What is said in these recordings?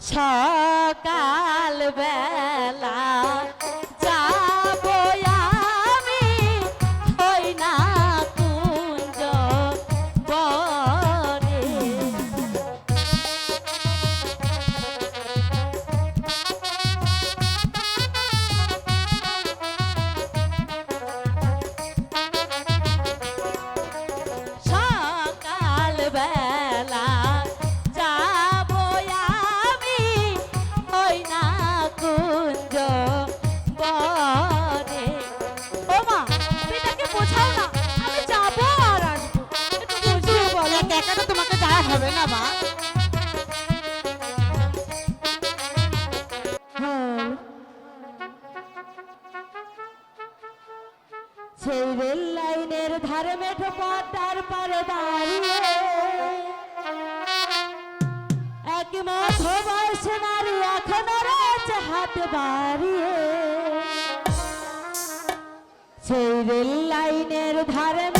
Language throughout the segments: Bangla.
সকাল বেলা অনাথ সেই রেল লাইনের ধারে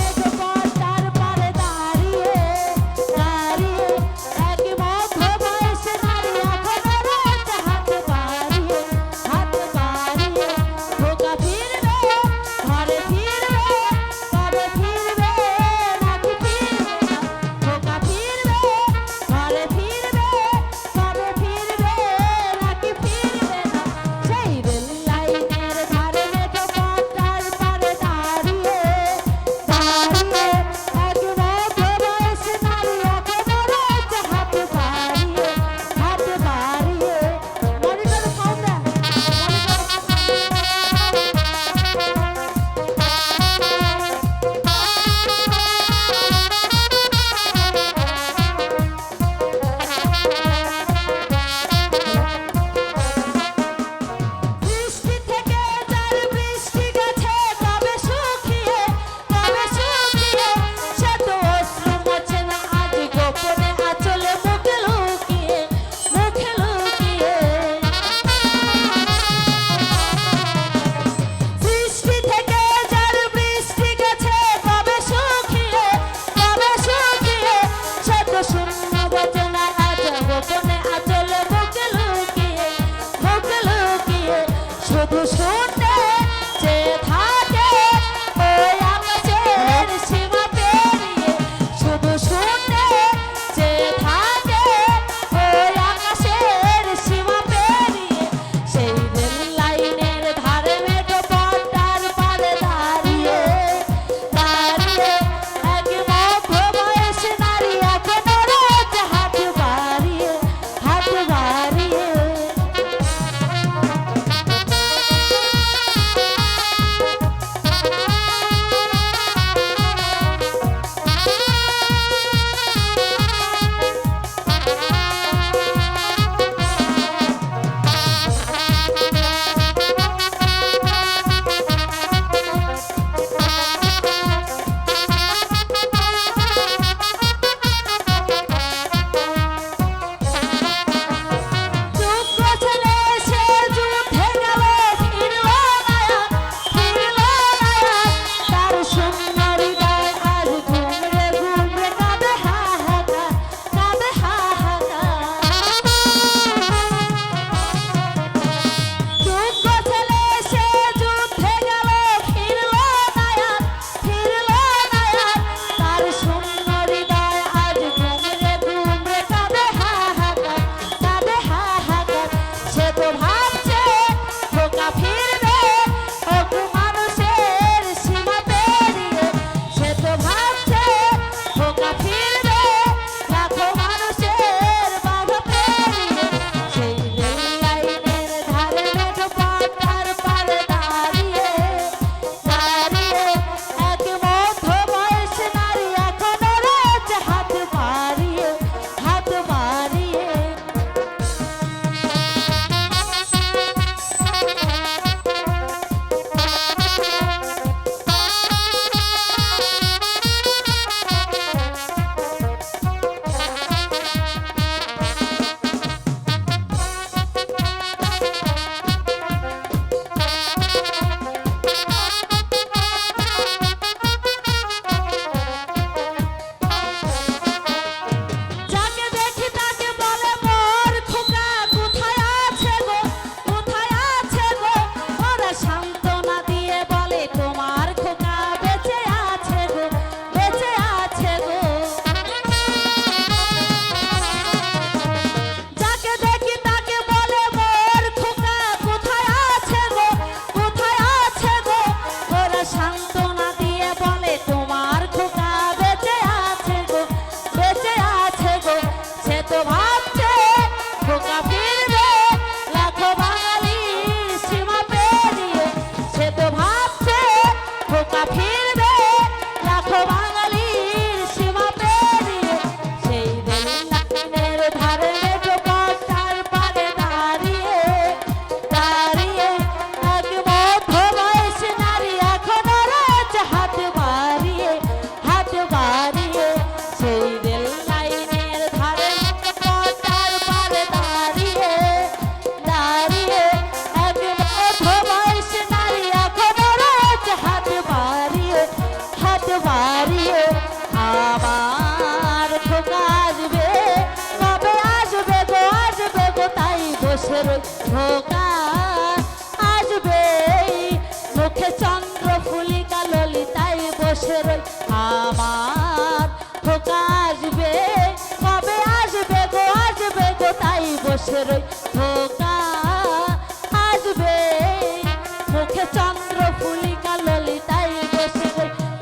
মুখে চন্দ্র ফুলিকা ললিতাই বসে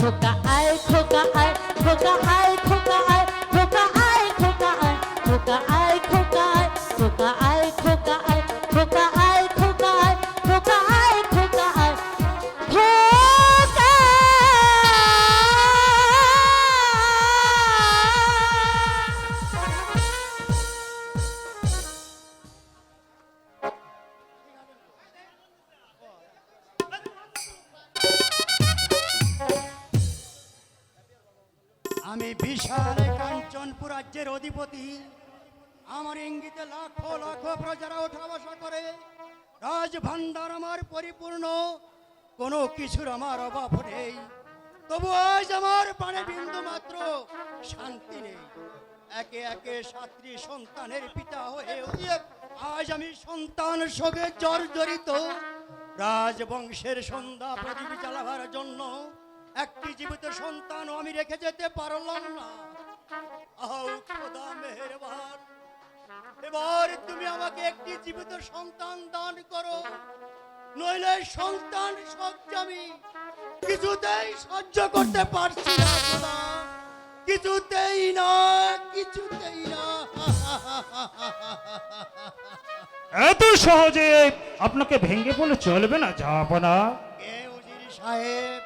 খোকা আয় খোকা আয় খোকা আয়। আমার পরিপূর্ণ, কোনো কিছুর আমার অভাব নেই। তবু আজ আমার পানে বিন্দু মাত্র শান্তি নেই। একে একে সাত্রী সন্তানের পিতা হয়ে আজ আমি সন্তান শোকে জর্জরিত। রাজবংশের সন্ধ্যা প্রদীপ জ্বালাবার জন্য একটি জীবিত সন্তানও আমি রেখে যেতে পারলাম না। খোদা, মেহেরবান। এবার তুমি আমাকে একটি জীবিত সন্তান দান করো। নইলে সন্তান সহ্য আমি। কিছুতেই সহ্য করতে পারছি না কিছুতেই না কিছুতেই না। এত সহজে আপনাকে ভেঙে বলে চলবে না যাবনা কে উজির সাহেব।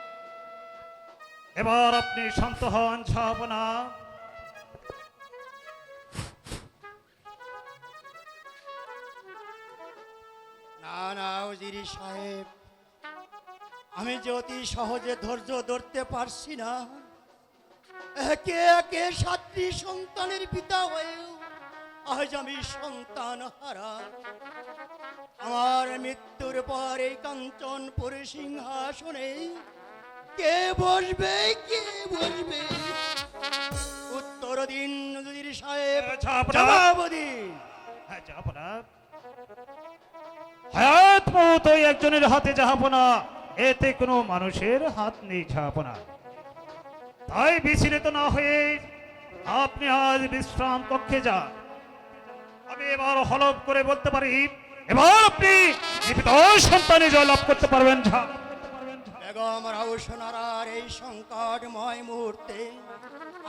এবার আপনি শান্ত হন যাবনা না না উজিরি সাহেব আমি যে অতি সহজে ধৈর্য ধরতে পারছি না একে একে সাতটি সন্তানের পিতা হয়েও আজ আমি সন্তান হারা। আমার মৃত্যুর পর এই কাঞ্চনপুর সিংহাসনে কে বসবে কে বসবে? উত্তর দিন উজির সাহেব যাবনা। জবাব দিন। হ্যাঁ যাবনা হায়াত মত একজনের হাতে যাবনা এতে কোনো মানুষের হাত নেই যাবনা তাই বিচলিত না হয়ে আপনি আজ বিশ্রাম কক্ষে যান। আমি এবার হলফ করে বলতে পারি, এবার আপনি জীবিত সন্তানে জয় লাভ করতে পারবেন ঝা। এই সংকটময় মুহূর্তে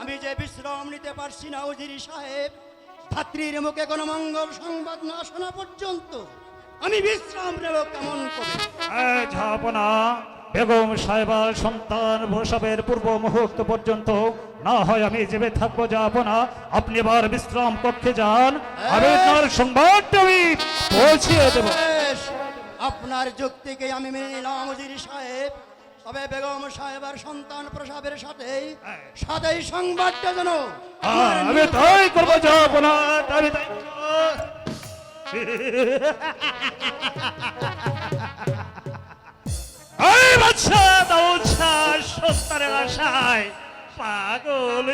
আমি যে বিশ্রাম নিতে পারছি না, উজিরি সাহেব ধাত্রীর মুখে কোনো মঙ্গল সংবাদ না শোনা পর্যন্ত আমি বিশ্রাম নেব কেমন করে? ঝাপনা বেগম সাহেবার সন্তান প্রসবের পূর্ব মুহূর্ত পর্যন্ত না হয় আমি যেবে থাকব যাব না আপনি এবার বিশ্রাম কক্ষে যান আমি আপনার সংবাদটা আমি পৌঁছিয়ে দেব। আপনার যুক্তিকে আমি মেনে নিলাম সাহেব। তবে বেগম সাহেবের সন্তান প্রসাবের সাথে সাথেই সংবাদটা যেন হ্যাঁ, আমি তাই করব যাব না আমি তাই এই বাচ্চা দাউচ্ছা সন্তানের আশায় পাগল।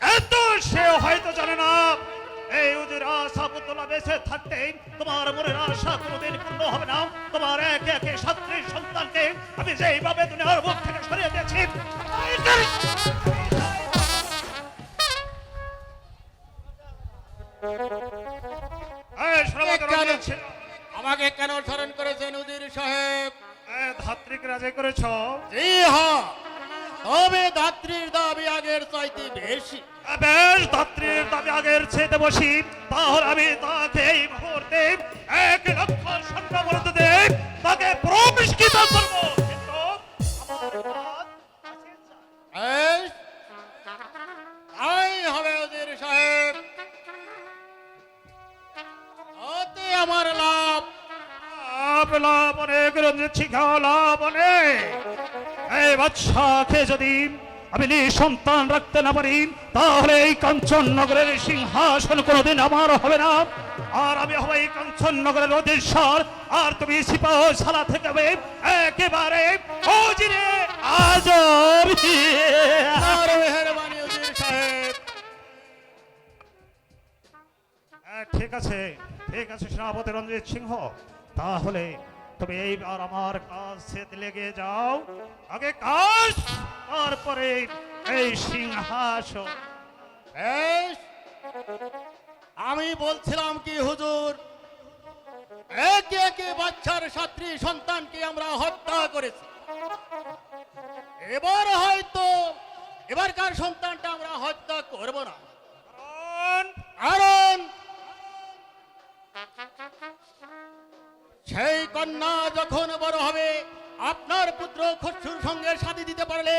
এত সে হয়তো জানে না এই উজির আশা পুতলা বেঁচে থাকতে তোমার মনের আশা কোনোদিন পূর্ণ হবে না। তোমার একে একে সাত্রী সন্তানকে আমি যেইভাবে দুনিয়ার মুখ থেকে সরিয়ে দিয়েছি। আমাকে কেন স্মরণ করেছেন উজির সাহেব? ধাত্রীকে রাজি করেছ। জি হ্যাঁ। তবে ধাত্রীর দাবি আগের চাইতে বেশি। বেশ ধাত্রীর দাবি আগের ছেতে বসি। তাহলে আমি তাকে এই মুহূর্তে এক লক্ষ স্বর্ণ বরাদ্দ দেই তাকে প্রবিষ্কৃত করব। আমার লাভ। লাভ অনেক রঞ্জিত শিখা লাভ অনেক। এই বাচ্চাকে যদি আমি সন্তান রাখতে না পারি তাহলে এই কাঞ্চন নগরের সিংহাসন কোনোদিন আমার হবে না। আর আমি হব এই কাঞ্চন নগরের অধীশ্বর। আর তুমি সিপাহ সালা থেকে একেবারে সাহেব। হ্যাঁ, ঠিক আছে ঠিক আছে সেনাপতি রঞ্জিত সিংহ। তাহলে তুমি এইবার আমার কাছে লেগে যাও। আগে কাজ তারপরে এই সিংহাসন। আমি বলছিলাম কি হুজুর? একে একে বাচ্চার ছাত্রী সন্তানকে আমরা হত্যা করেছি। এবার হয়তো এবারকার সন্তানটা আমরা হত্যা করব না। কারণ কন্যা যখন বড় হবে আপনার পুত্র খসরুর সঙ্গে সাথী দিতে পারলে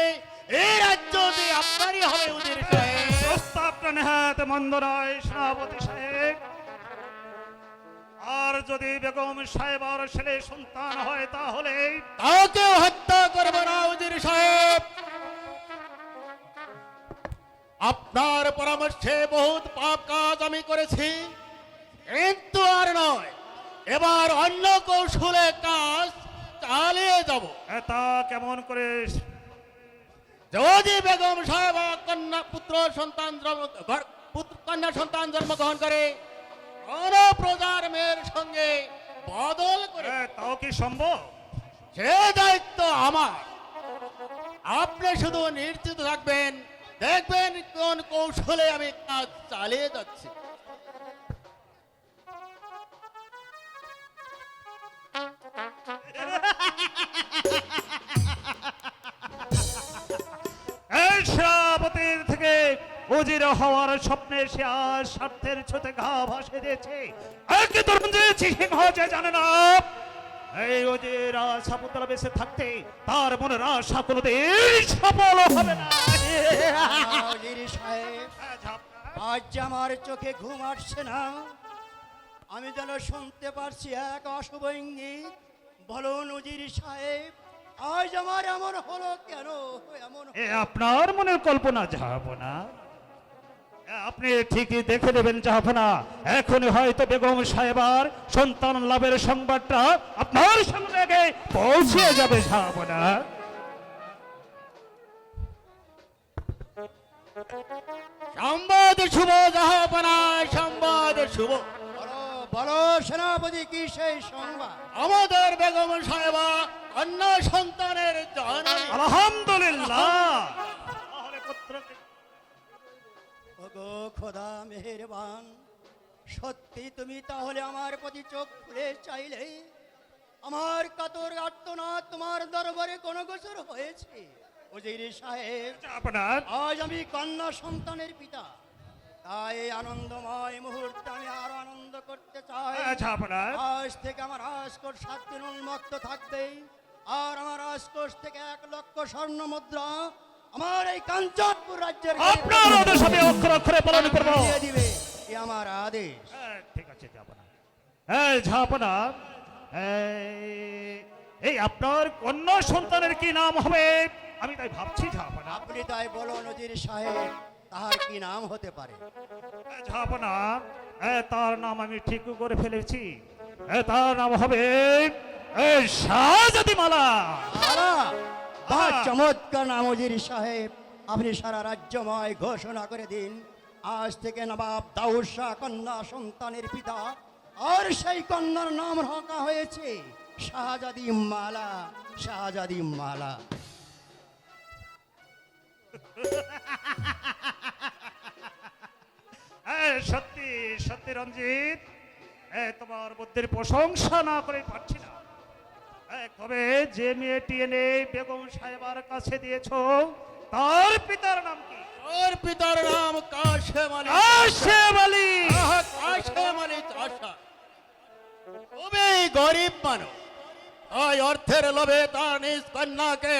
এই রাজ্য যে আপনারই হবে সাহেব প্রস্তাবটা নেহাত মন্দ নয় সাহেব। আর যদি বেগম সাহেব আর ছেলে সন্তান হয় তাহলে কাউকেও হত্যা করব না উজির সাহেব। আপনার পরামর্শে বহুত পাপ কাজ আমি করেছি কিন্তু আর নয়। এবার অন্য কৌশলে কাজ চালিয়ে যাব। তা কেমন করে? যদি বেগম সাহেব কন্যা পুত্র সন্তান জন্ম ঘর- পুত্র কন্যা সন্তান জন্মগ্রহণ করে কোন প্রজার মেয়ের সঙ্গে বদল করে তাও কি সম্ভব? সে দায়িত্ব আমার। আপনি শুধু নিশ্চিত থাকবেন দেখবেন কোন কৌশলে আমি কাজ চালিয়ে যাচ্ছি। সেনাপতির থেকে উজির হওয়ার স্বপ্নে সে আজ স্বার্থের ছোতে ঘা ভাসে দিয়েছে। আর কি তরুণ সিংহ যে জানে না। এই উজির সাপুতলা বেঁচে থাকতে তার মনের আশা কোনোদিন সফল হবে না। আজ আমার চোখে ঘুম আসছে না। আমি যেন শুনতে পারছি এক অশুভ ইঙ্গিত। বলো নজির সাহেব আজ আমার এমন হলো কেন? এমন এ আপনার মনের কল্পনা যাহাবনা। আপনি ঠিকই দেখে নেবেন যাহাবনা। এখনই হয়তো বেগম সাহেবার সন্তান লাভের সংবাদটা আপনার সঙ্গে পৌঁছে যাবে যাহাবনা। সংবাদ শুভ যাহাপনা সংবাদ শুভ। বলো বলো সেনাপতি কি সেই সংবাদ? আমাদের বেগম সাহেবা কন্যা সন্তানের জননী আলহামদুলিল্লাহ। ওগো খোদা মেহেরবান সত্যি তুমি তাহলে আমার প্রতি চোখ খুলে চাইলে আমার কাতর আর্তনাদ তোমার দরবারে কোনো গোচর হয়েছে। সাহেব আপনার? আজ আমি কন্যা সন্তানের পিতা। তাই এই আনন্দময় মুহূর্তে আমি আরও আনন্দ করতে চাই। আপনার। আজ থেকে আমার রাজকোষ সাত দিন উন্মুক্ত থাকবে। আর আমার রাজকোষ থেকে এক লক্ষ স্বর্ণ মুদ্রা আমার এই কাঞ্চনপুর রাজ্যের আপনার আদেশ আমি অক্ষর অক্ষরে পালন করব। দিয়ে দিবে। এ আমার আদেশ। হ্যাঁ, ঠিক আছে যাপনা এই ঝাপনা এই- এই আপনার কন্যা সন্তানের কি নাম হবে? আমি তাই ভাবছি ঝাপনা আপনি তাই বলো নজির সাহেব। তাহার কি নাম হতে পারে? ঝাপনা তার নাম আমি ঠিক করে ফেলেছি। তার নাম হবে বা চমৎকার নাম উজির সাহেব। আপনি সারা রাজ্যময় ঘোষণা করে দিন। আজ থেকে নবাব দাউদ শাহ কন্যা সন্তানের পিতা। আর সেই কন্যার নাম রাখা হয়েছে শাহজাদি মালা শাহজাদি মালা সত্যি সত্যি রঞ্জিত। তোমার বুদ্ধির প্রশংসা না করে পারছি না। তবে যে মেয়েটি এনে বেগম সাহেবার কাছে দিয়েছ তার পিতার নাম কি? ওর পিতার নাম কাশেম আলী কাশেম আলী। কাশেম আলী চাষা খুবই গরিব মানুষ। ওই অর্থের লোভে তার নিজ কন্যাকে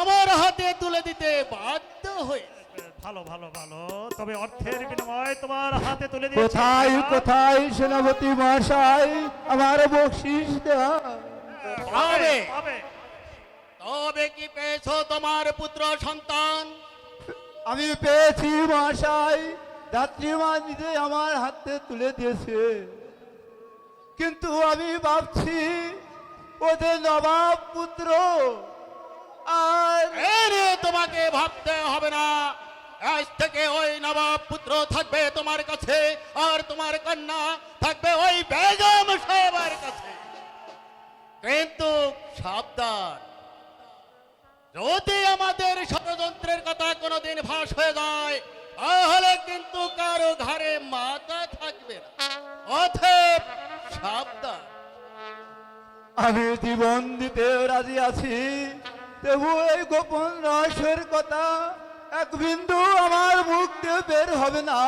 আমার হাতে তুলে দিতে বাধ্য হয়েছে। ভালো ভালো ভালো। তবে অর্থের বিনিময়ে তোমার হাতে তুলে দিয়েছে। কোথায় কোথায় সেনাপতি মহাশয়? আমার বকশিস দেওয়া। পাবে। তবে। কি পেয়েছ তোমার পুত্র সন্তান? আমি পেয়েছি মহাশয় যাত্রীমা নিজে আমার হাতে তুলে দিয়েছে। কিন্তু আমি ভাবছি ওদের নবাব পুত্র আর তোমাকে ভাবতে হবে না। আজ থেকে ওই নবাব পুত্র থাকবে তোমার কাছে, আর তোমার কন্যা থাকবে ওই বেগম সাহেবের কাছে। কিন্তু সাবধান। যদি আমাদের ষড়যন্ত্রের কথা কোনোদিন ফাঁস হয়ে যায়, তাহলে কিন্তু কারও ঘরে মাথা থাকবে অথব সাবধান। আমি জীবন দিতে রাজি আছি, তবু এই গোপন রহস্যের কথা এক বিন্দু আমার মুখ দিয়ে বের হবে না।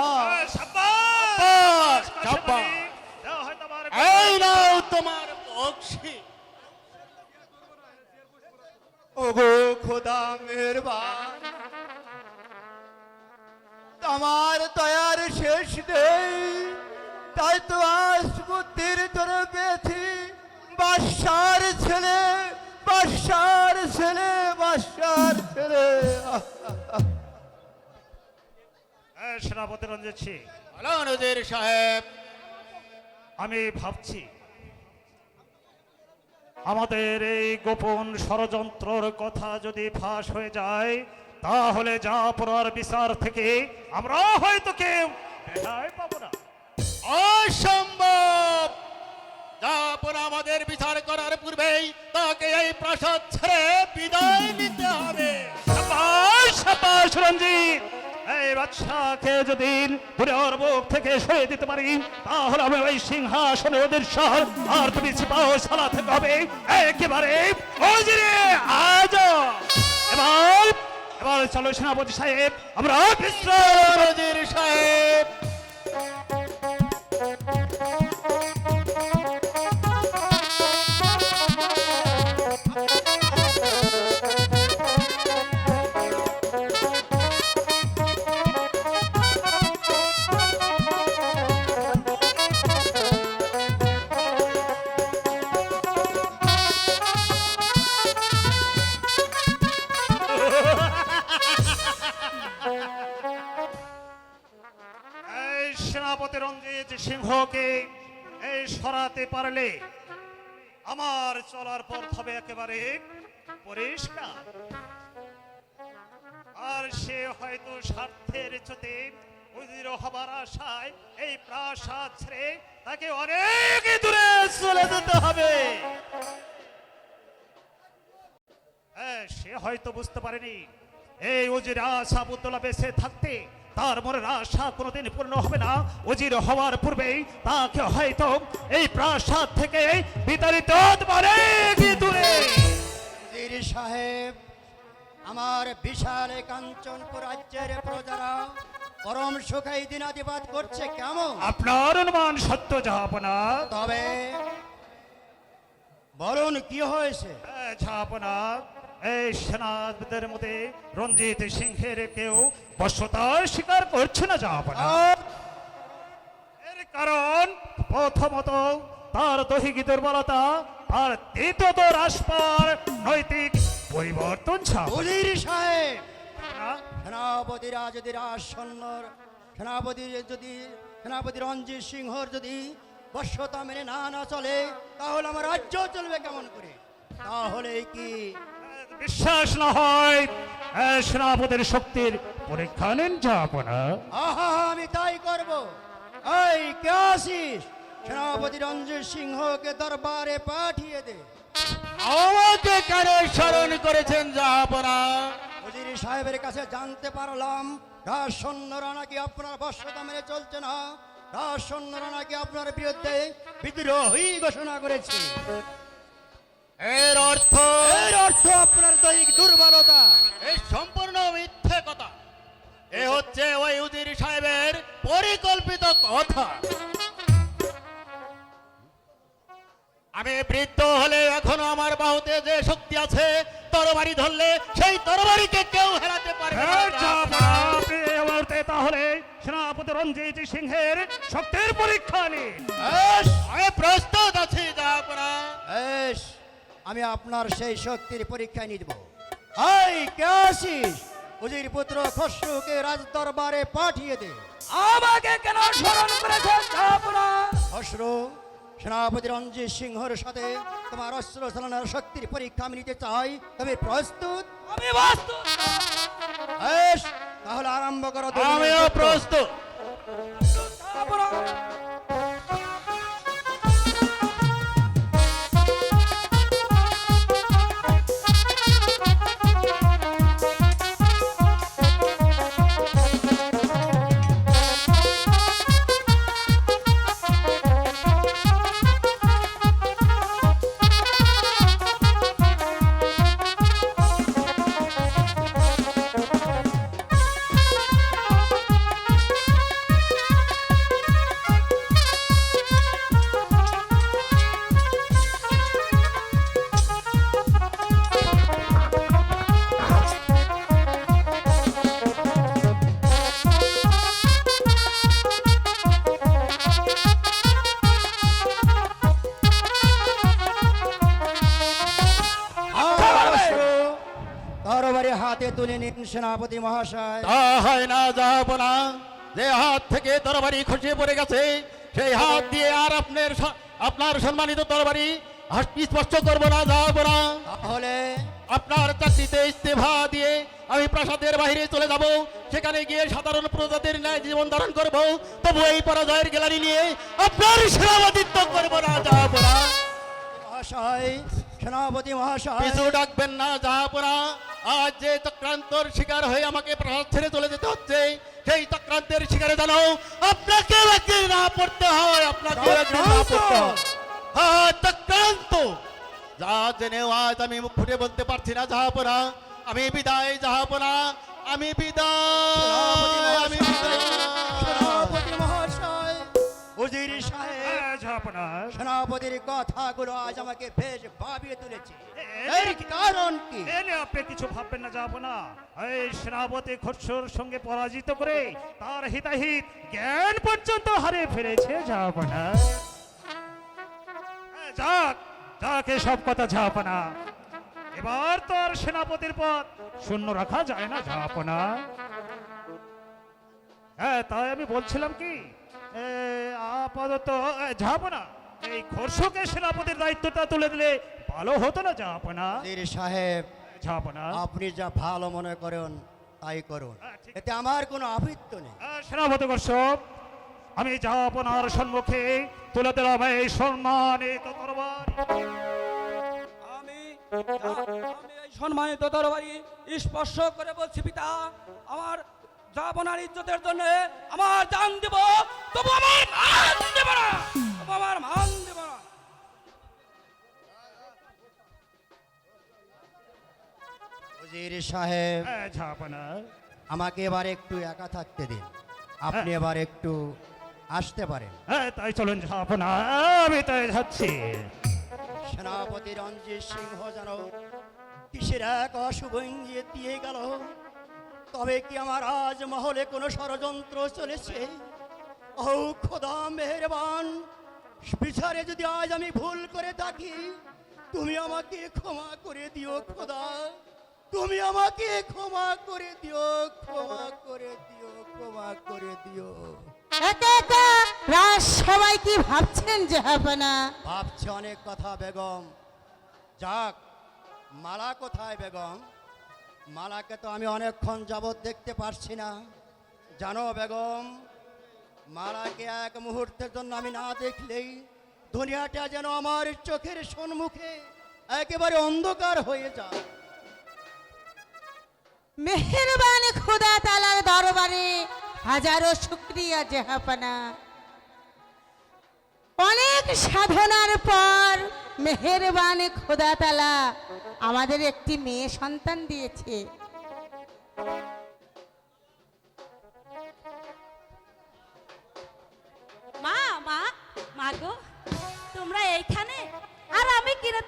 এই, নাও তোমার বক্সি ওগো খোদা মেহরবান। আমার দয়ার শেষ নেই তাই তো আজ বুদ্ধির ধরে পেয়েছি বাসার ছেলে বাসার ছেলে বাসার ছেলে। এই, সেনাপতি রঞ্জিত সিং। হ্যালো নজির সাহেব। আমি ভাবছি আমাদের এই গোপন ষড়যন্ত্রর কথা যদি ফাঁস হয়ে যায় তাহলে যা পড়ার বিচার থেকে আমরা হয়তো কেউ রেহাই পাবো না। অসম্ভব! যাপন আমাদের বিচার করার পূর্বেই তাকে এই প্রাসাদ ছেড়ে বিদায় নিতে হবে। সাবাস সাবাস রঞ্জিত! এই বাদশাকে যদি পুরে বুক থেকে সরিয়ে দিতে পারি, তাহলে আমি ওই সিংহাসনে ওদের শহর আর তুমি ছিপাও সালা থেকে হবে একেবারে আজ এবার এবার চলো সেনাপতি সাহেব, আমরা সাহেব। এই পারলে আমার চলার পথ হবে একেবারে পরিষ্কার। আর সে হয়তো স্বার্থের চোতে হবার আশায় এই প্রাসাদ ছেড়ে তাকে অনেক দূরে চলে যেতে হবে। হ্যাঁ, সে হয়তো বুঝতে পারেনি। এই উজির আশা বুদ্ধলা বেঁচে থাকতে তার মনের আশা কোনোদিন পূর্ণ হবে না। অজির হওয়ার পূর্বেই তাকে হয়তো এই প্রাসাদ থেকে বিতাড়িত দূরে? সাহেব আমার বিশাল কাঞ্চনপুর রাজ্যের প্রজারা পরম সুখাই দিনাদিবাদ করছে কেমন? আপনার অনুমান সত্য যাপনা তবে বলুন কি হয়েছে? ঝাপনা এই সেনাদের মধ্যে রঞ্জিত সিংহের কেউ বশ্যতা স্বীকার করছে না যাপনা এর কারণ প্রথমত তার দৈহিক দুর্বলতা আর দ্বিতীয়ত রাজপার নৈতিক পরিবর্তন ছাড়া উজির সাহেব সেনাপতিরা যদি রাজসন্ন সেনাপতি যদি সেনাপতি রঞ্জিত সিংহর যদি বশ্যতা মেনে না না চলে তাহলে আমার রাজ্য চলবে কেমন করে? তাহলে কি বিশ্বাস না হয় সেনাপতির শক্তির পরীক্ষা নেন যাপনা আহা আমি তাই করব। এই কে আসিস সেনাপতি রঞ্জিত সিংহকে দরবারে পাঠিয়ে দে। আমাকে কেন স্মরণ করেছেন যাহাপনা উজির সাহেবের কাছে জানতে পারলাম রাজ সৈন্যরা নাকি আপনার বর্ষতা মেনে চলছে না? রাজ সৈন্যরা নাকি আপনার বিরুদ্ধে বিদ্রোহী ঘোষণা করেছে? এর অর্থ এর অর্থ আপনার দৈহিক দুর্বলতা। এই সম্পূর্ণ মিথ্যে কথা। এ হচ্ছে ওই উদির সাহেবের পরিকল্পিত কথা। আমি বৃদ্ধ হলে এখনও আমার বাহুতে যে শক্তি আছে তরবারি ধরলে সেই তরবারিকে কেউ হেরাতে পারবে না। আপনি এই তাহলে সেনাপতি রঞ্জিত সিংহের শক্তির পরীক্ষা নিন। আমি প্রস্তুত আছি যাহাপনা বেশ, আমি আপনার সেই শক্তির পরীক্ষা নিয়ে দেব এই কে আসিস উজির পুত্র খসরুকে রাজ দরবারে পাঠিয়ে দে। আমাকে কেন স্মরণ করেছেন খসরু সেনাপতি রঞ্জিত সিংহর সাথে তোমার অস্ত্র চালানোর শক্তির পরীক্ষা আমি নিতে চাই। তুমি প্রস্তুত? আমি বেশ তাহলে আরম্ভ করো আমিও প্রস্তুত। সেনাপতি মহাশয়। তা হয় না যাব না। যে হাত থেকে তরবারি খসে পড়ে গেছে সেই হাত দিয়ে আর আপনার আপনার সম্মানিত তরবারি স্পর্শ করব না যাব না। তাহলে? আপনার চাকরিতে ইস্তেফা দিয়ে আমি প্রাসাদের বাইরে চলে যাব সেখানে গিয়ে সাধারণ প্রজাতির ন্যায় জীবন ধারণ করব। তবু এই পরাজয়ের গ্যালারি নিয়ে আপনার সেনাপতিত্ব করব না যাব না। মহাশয় সেনাপতি মহাশয়। পিছু ডাকবেন না যাব না। আজ যে চক্রান্তর শিকার হয়ে আমাকে প্রাণ ছেড়ে চলে যেতে হচ্ছে সেই চক্রান্তের শিকারে জানো আপনাকে একদিন না পড়তে হয় আপনাকে একদিন না পড়তে হয়। হ্যাঁ, চক্রান্ত! যা জেনেও আজ আমি মুখ ফুটে বলতে পারছি না যাহাপনা আমি বিদায় যাহাপনা আমি বিদায় আমি বিদায়। উজির সাহেব ঝাপনা সেনাপতির কথাগুলো আজ আমাকে বেশ ভাবিয়ে তুলেছে। এর কারণ কি? এ নিয়ে আপনি কিছু ভাববেন না যাব না এই সেনাপতি খসরুর সঙ্গে পরাজিত করে তার হিতাহিত জ্ঞান পর্যন্ত হারিয়ে ফেলেছে যাব না যাক যাক সব কথা যাব না এবার তো আর সেনাপতির পদ শূন্য রাখা যায় না যাব না হ্যাঁ তাই আমি বলছিলাম কি আপাতত যাব না এই খরশকে সেনাপতির দায়িত্বটা তুলে দিলে ভালো হতো না যাব না উজির সাহেব ঝাপনা। আপনি যা ভালো মনে করেন তাই করুন। হ্যাঁ, এতে আমার কোনো আপত্তি নেই। সেনাপতি কশ্যপ আমি যাপনার সম্মুখে তুলে দিলাম এই সম্মানিত তরবার। আমি সম্মানিত তরবারি স্পর্শ করে বলছি পিতা আমার ইজ্জতের জন্য আমার জান দেব তবু আমার মান দেব না তবু আমার মান দেব না। উজির সাহেব ঝাপনা আমাকে এবার একটু একা থাকতে দিন। আপনি এবার একটু আসতে পারেন। হ্যাঁ তাই চলুন ঝাপনা আমি তাই যাচ্ছি। সেনাপতি রঞ্জিত সিংহ যেন কিসের এক অশুভ ইঙ্গিত দিয়ে গেল তবে কি আমার আজ মহলে কোনো ষড়যন্ত্র চলেছে? ও খোদা মেহেরবান বিচারে যদি আজ আমি ভুল করে থাকি তুমি আমাকে ক্ষমা করে দিও খোদা। তুমি আমাকে ক্ষমা করে দিও ক্ষমা করে দিও ক্ষমা করে দিও। সবাই কি ভাবছেন জাহাপনা ভাবছে অনেক কথা বেগম। যাক মালা কোথায় বেগম? মালাকে তো আমি অনেকক্ষণ যাবৎ দেখতে পারছি না। জানো বেগম, মালাকে এক মুহূর্তের জন্য আমি না দেখলেই দুনিয়াটা যেন আমার চোখের সম্মুখে একেবারে অন্ধকার হয়ে যায়। মেহেরবান খোদা তালার দরবারে হাজারো শুক্রিয়া, জাহাপনা। অনেক সাধনার পর মেহেরবান খোদা তালা আমাদের একটি মেয়ে সন্তান দিয়েছে। মা মা মা গো তোমরা এইখানে? আর আমি কিনা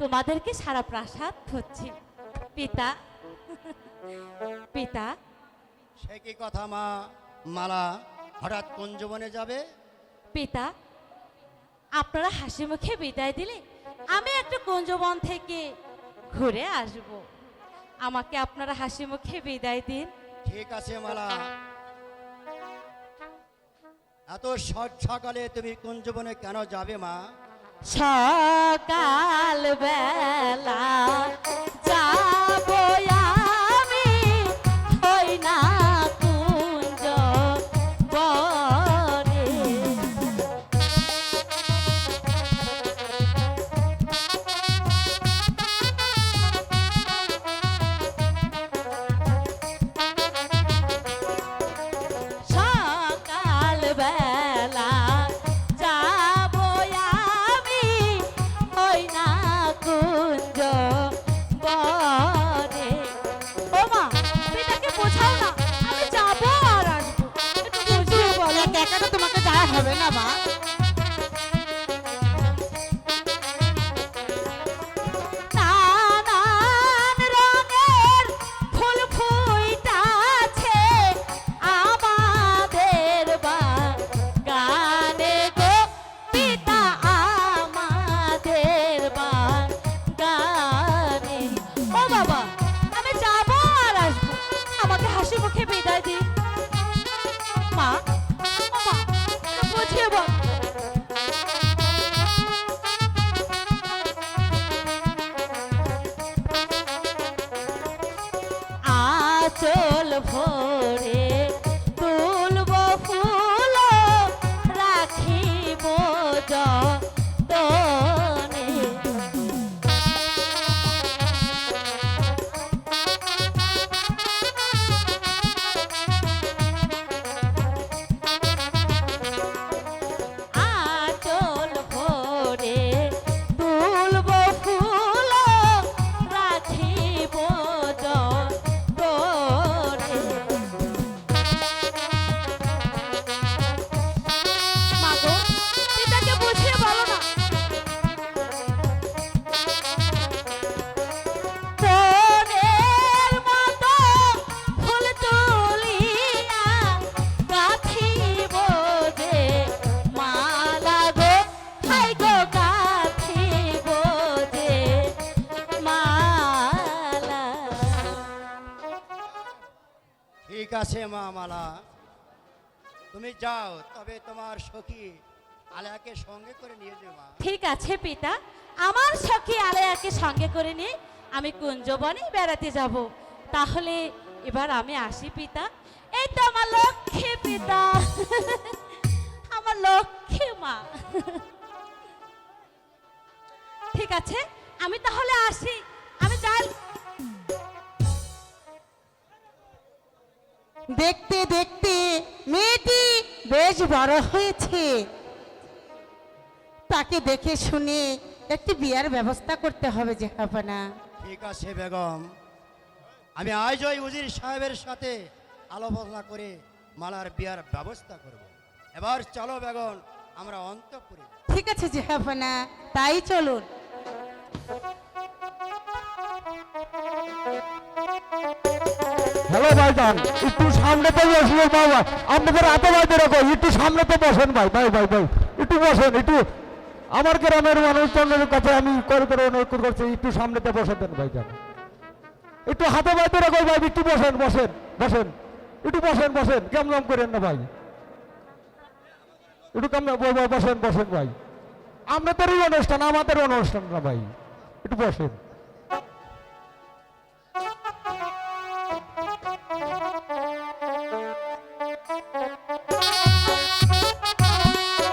তোমাদেরকে সারা প্রাসাদ খুঁজছি। পিতা পিতা। সে কি কথা মা? মালা হঠাৎ কোন জীবনে যাবে? পিতা আপনারা হাসি মুখে বিদায় দিলে আমি একটা কুঞ্জবন থেকে ঘুরে আসব। আমাকে আপনারা হাসি মুখে বিদায় দিন। ঠিক আছে মালা। এত সকালে তুমি কুঞ্জবনে কেন যাবে মা? সকাল বেলা যাব 干嘛？মালা। তুমি যাও, তবে তোমার সখী আলাকে সঙ্গে করে নিয়ে যাও ঠিক আছে পিতা, আমার সখী আলেয়াকে সঙ্গে করে নিয়ে আমি কুঞ্জবনে বেড়াতে যাব। তাহলে এবার আমি আসি পিতা। এই তো আমার লক্ষ্মী পিতা। আমার লক্ষ্মী মা। ঠিক আছে, আমি তাহলে আসি। দেখতে দেখতে মেয়েটি বেশ বড় হয়েছে। তাকে দেখে শুনে একটি বিয়ার ব্যবস্থা করতে হবে যে না। ঠিক আছে বেগম। আমি আজ ওই উজির সাহেবের সাথে আলোচনা করে মালার বিয়ার ব্যবস্থা করব। এবার চলো বেগম আমরা অন্তপুরে। ঠিক আছে যে না তাই চলুন। হ্যালো ভাইজান একটু সামনে তো বসল বাবা আপনাদের হাতে বাইতে রাখো একটু সামনে তো বসেন, ভাই ভাই ভাই ভাই। একটু বসেন, একটু। আমার গ্রামের মানুষজনের কাছে আমি করে করে অনুরোধ করছি, একটু সামনেতে বসে দেন ভাইজান একটু হাতে বাইতে রাখো ভাই, একটু বসেন বসেন বসেন। একটু বসেন বসেন কেমন করেন না, ভাই? একটু কেমন বসেন বসেন, ভাই। আপনাদেরই অনুষ্ঠান আমাদের অনুষ্ঠান না, ভাই। একটু বসেন।